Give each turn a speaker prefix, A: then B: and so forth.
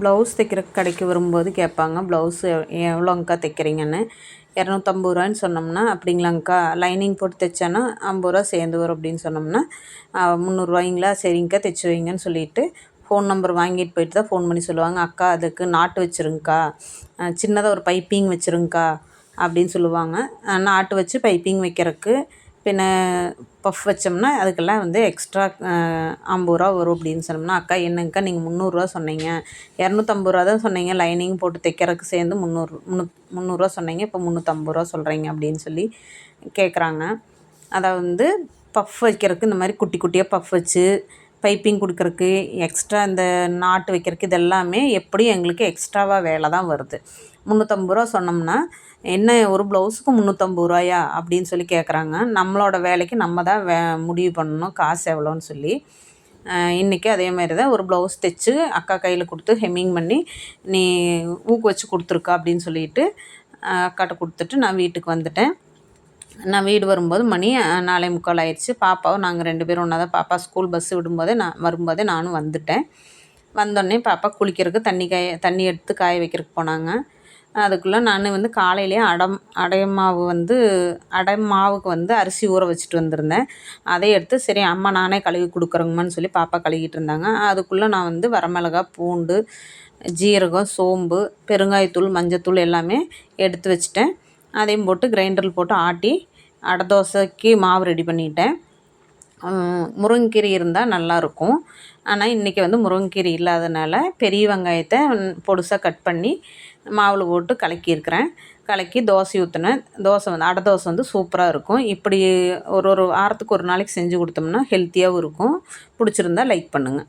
A: Blouse தைக்கிற கடைக்கு வரும்போது கேட்பாங்க ப்ளவுஸ் எவ்வளோங்க்கா தைக்கிறீங்கன்னு? இரநூத்தம்பது ரூபான்னு சொன்னோம்னா அப்படிங்களாங்க்கா லைனிங் போட்டு தைச்சோன்னா ஐம்பது ரூபா சேர்ந்து வரும் அப்படின்னு சொன்னோம்னா முந்நூறுரூவாய்ங்களா சரிங்க்கா தைச்சி வைங்கன்னு சொல்லிவிட்டு ஃபோன் நம்பர் வாங்கிட்டு போயிட்டு தான் ஃபோன் பண்ணி சொல்லுவாங்க அக்கா அதுக்கு நாட்டு வச்சுருங்கக்கா சின்னதாக ஒரு பைப்பிங் வச்சுருங்க்கா அப்படின்னு சொல்லுவாங்க. நாட்டு வச்சு பைப்பிங் வைக்கிறதுக்கு பின்ன பஃப் வச்சோம்னா அதுக்கெல்லாம் வந்து எக்ஸ்ட்ரா ஐம்பது ரூபா வரும் அப்படின்னு சொன்னோம்னா அக்கா என்னங்கக்கா நீங்கள் முந்நூறுரூவா சொன்னீங்க. இரநூத்தம்பது ரூபா தான் சொன்னீங்க. லைனிங் போட்டு தைக்கிறதுக்கு சேர்ந்து முந்நூறு முந்நூ முந்நூறுரூவா சொன்னீங்க. இப்போ முந்நூற்றம்பது ரூபா சொல்கிறீங்க அப்படின்னு சொல்லி கேட்குறாங்க அதை வந்து பஃப் வைக்கிறதுக்கு இந்த மாதிரி குட்டி குட்டியாக பஃப் வச்சு பைப்பிங் கொடுக்குறக்கு எக்ஸ்ட்ரா இந்த நாட்டு வைக்கிறதுக்கு இதெல்லாமே எப்படியும் எங்களுக்கு எக்ஸ்ட்ராவாக வேலை தான் வருது. முந்நூற்றம்பது ரூபா சொன்னோம்னா என்ன ஒரு ப்ளவுஸுக்கு முந்நூற்றம்பது ரூபாயா? அப்படின்னு சொல்லி கேட்குறாங்க நம்மளோட வேலைக்கு நம்ம தான் வே முடிவு பண்ணணும் காசு எவ்வளோன்னு சொல்லி. இன்றைக்கி அதே மாதிரி தான் ஒரு ப்ளவுஸ் தைச்சி அக்கா கையில் கொடுத்து ஹெம்மிங் பண்ணி நீ ஊக்கு வச்சு கொடுத்துருக்கா? அப்படின்னு சொல்லிட்டு அக்காட்ட கொடுத்துட்டு நான் வீட்டுக்கு வந்துட்டேன். நான் வீடு வரும்போது மணி நாலே முக்கால் ஆயிடுச்சு. பாப்பாவும் நாங்கள் ரெண்டு பேரும் ஒன்றா தான் பாப்பா ஸ்கூல் பஸ் விடும்போதே நான் வரும்போதே நானும் வந்துட்டேன். வந்தோடனே பாப்பா குளிக்கிறதுக்கு தண்ணி காய தண்ணி எடுத்து காய வைக்கிறதுக்கு போனாங்க. அதுக்குள்ளே நான் வந்து காலையிலேயே அடம் அடையம்மாவு வந்து அடைமாவுக்கு வந்து அரிசி ஊற வச்சுட்டு வந்திருந்தேன். அதை எடுத்து சரி அம்மா நானே கழுவி கொடுக்குறேங்கம்மான்னு சொல்லி பாப்பா கழுவிட்டு இருந்தாங்க. அதுக்குள்ளே நான் வந்து வரமிளகா பூண்டு ஜீரகம் சோம்பு பெருங்காயத்தூள் மஞ்சத்தூள் எல்லாமே எடுத்து வச்சுட்டேன். அதையும் போட்டு கிரைண்டரில் போட்டு ஆட்டி அடை தோசைக்கு மாவு ரெடி பண்ணிட்டேன். முருங்கீரை இருந்தால் நல்லாயிருக்கும் ஆனால் இன்றைக்கி வந்து முருங்கைக்கீரி இல்லாதனால பெரிய வெங்காயத்தை பொடுசாக கட் பண்ணி மாவில் போட்டு கலக்கியிருக்கிறேன். கலக்கி தோசை ஊற்றினேன் தோசை வந்து அடை தோசை வந்து சூப்பராக இருக்கும். இப்படி ஒரு ஒரு வாரத்துக்கு ஒரு நாளைக்கு செஞ்சு கொடுத்தோம்னா ஹெல்த்தியாகவும் இருக்கும். பிடிச்சிருந்தா லைக் பண்ணுங்கள்